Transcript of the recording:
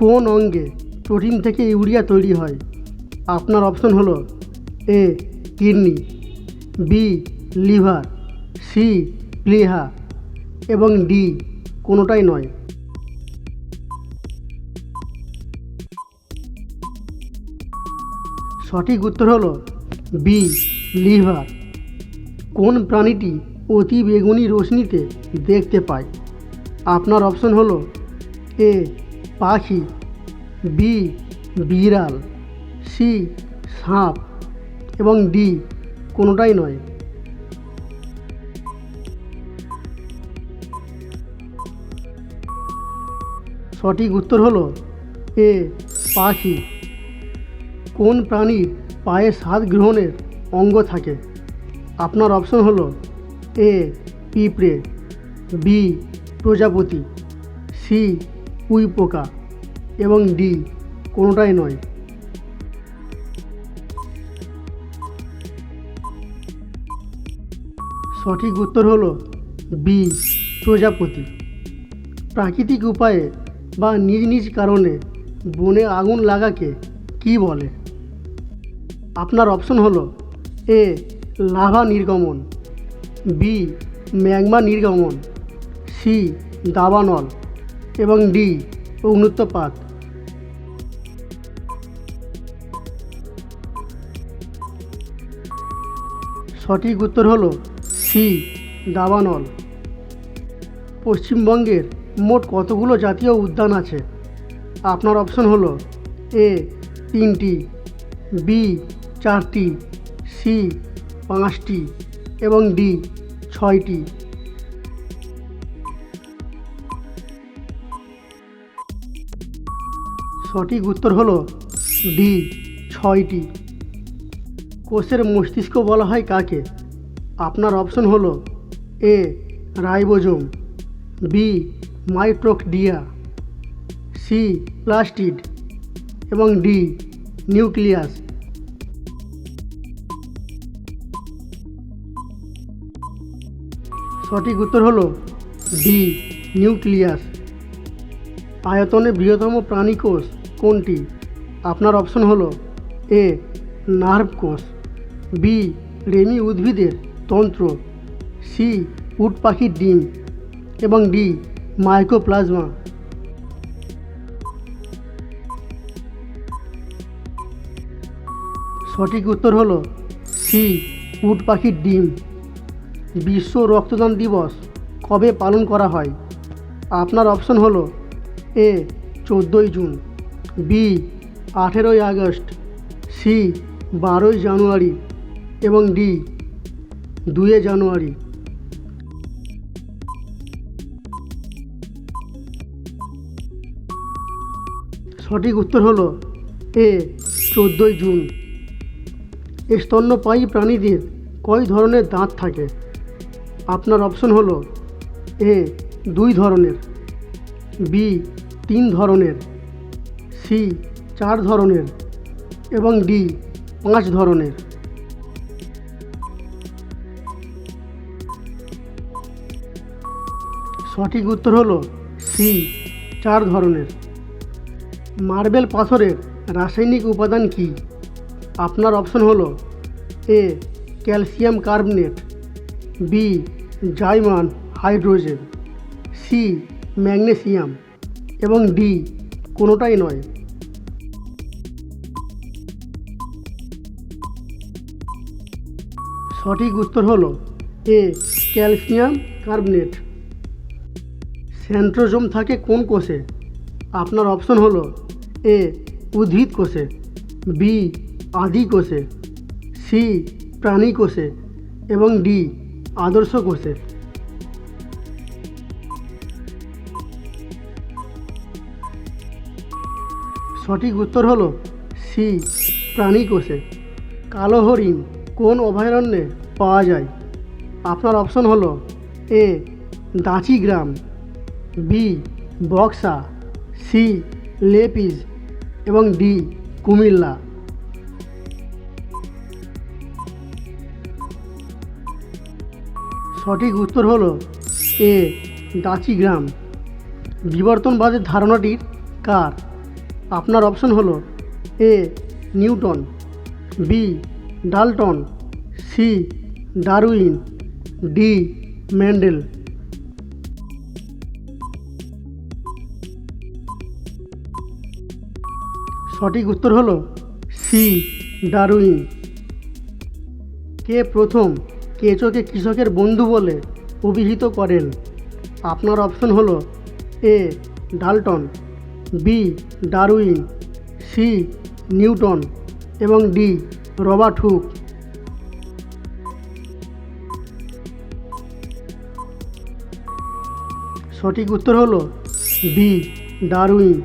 কোন অঙ্গে প্রোটিন থেকে ইউরিয়া তৈরি হয়? আপনার অপশন হলো A, kidney, B, liver, C, প্লিহা এবং ডি, কোনোটাই নয়। সঠিক উত্তর হলো বি, লিভার। কোন প্রাণীটি অতি বেগুনি রশ্মিতে দেখতে পায়? আপনার অপশন হলো এ পাখি, বি, বিড়াল, সি, সাপ এবং ডি, কোনোটাই নয়। সঠিক উত্তর হলো এ, পাখি। কোন প্রাণীর পায়ে স্বাদ গ্রহণের অঙ্গ থাকে? আপনার অপশন হলো এ, পিঁপড়ে, বি, প্রজাপতি, সি উই পোকা এবং ডি কোনোটাই নয়। সঠিক উত্তর হলো বি, প্রজাপতি। প্রাকৃতিক উপায়ে বা নিজ নিজ কারণে বনে আগুন লাগাকে কি বলে? আপনার অপশন হলো এ, লাভা নির্গমন, বি, ম্যাগমা নির্গমন, সি, দাবানল। এবং ডি অগ্নুত্তপাত সঠিক উত্তর হলো সি দাবানল। পশ্চিমবঙ্গের মোট কতগুলো জাতীয় উদ্যান আছে? আপনার অপশন হলো এ তিনটি বি চারটি সি পাঁচটি এবং ডি ছয়টি। সঠিক উত্তর হলো ডি, ছয়টি। কোষের মস্তিষ্ক বলা হয় কাকে? আপনার অপশন হলো A, ribosome, B mitochondria C, plastid এবং ডি, নিউক্লিয়াস। সঠিক উত্তর হলো ডি, নিউক্লিয়াস। আয়তনে বৃহত্তম প্রাণী কোষ। কোনটি? আপনার অপশন হলো এ, নার্ভ কোষ, বি, রেমি উদ্ভিদের তন্ত্র, সি, উট পাখির ডিম এবং ডি মাইক্রোপ্লাজমা সঠিক উত্তর হলো সি, উট পাখির ডিম। বিশ্ব রক্তদান দিবস কবে পালন করা হয়? আপনার অপশন হলো এ, চোদ্দোই জুন। বি, আঠেরোই আগস্ট, সি, বারোই জানুয়ারি এবং ডি দুয়ে জানুয়ারি। সঠিক উত্তর হলো এ, চোদ্দোই জুন। এ স্তন্যপায়ী প্রাণীদের কয় ধরনের দাঁত থাকে? আপনার অপশন হলো এ, দুই ধরনের, বি, তিন ধরনের। সি, চার ধরনের এবং ডি, পাঁচ ধরনের। সঠিক উত্তর হলো সি, চার ধরনের। মার্বেল পাথরের রাসায়নিক উপাদান কি? আপনার অপশন হলো এ, ক্যালসিয়াম কার্বনেট, বি, জাইমান হাইড্রোজেন, সি, ম্যাগনেসিয়াম এবং ডি, কোনোটাই নয়। সঠিক উত্তর হলো এ, ক্যালসিয়াম কার্বনেট। সেন্ট্রোজোম থাকে কোন কোষে? আপনার অপশন হলো এ, উদ্ভিদ কোষে, বি, আদি কোষে, সি, প্রাণী কোষে এবং ডি, আদর্শ কোষে। সঠিক উত্তর হলো সি, প্রাণী কোষে। কালো হরিণ। কোন অভয়ারণ্যে পাওয়া যায়? আপনার অপশন হলো এ, দাঁচি গ্রাম, বি, বক্সা, সি, লেপিজ এবং ডি, কুমিল্লা। সঠিক উত্তর হলো এ, দাঁচি গ্রাম। বিবর্তনবাদের ধারণাটির কার? আপনার অপশন হলো A, Newton, B Dalton, C. Darwin, D. Mendel সঠিক উত্তর হলো সি. ডারউইন। কে প্রথম কেঁচোকে কৃষকের বন্ধু বলে অভিহিত করেন? আপনার অপশন হলো A. Dalton, B. Darwin, C. Newton এবং ডি. Robert Hooke. সঠিক উত্তর হলো বি ডারউইন।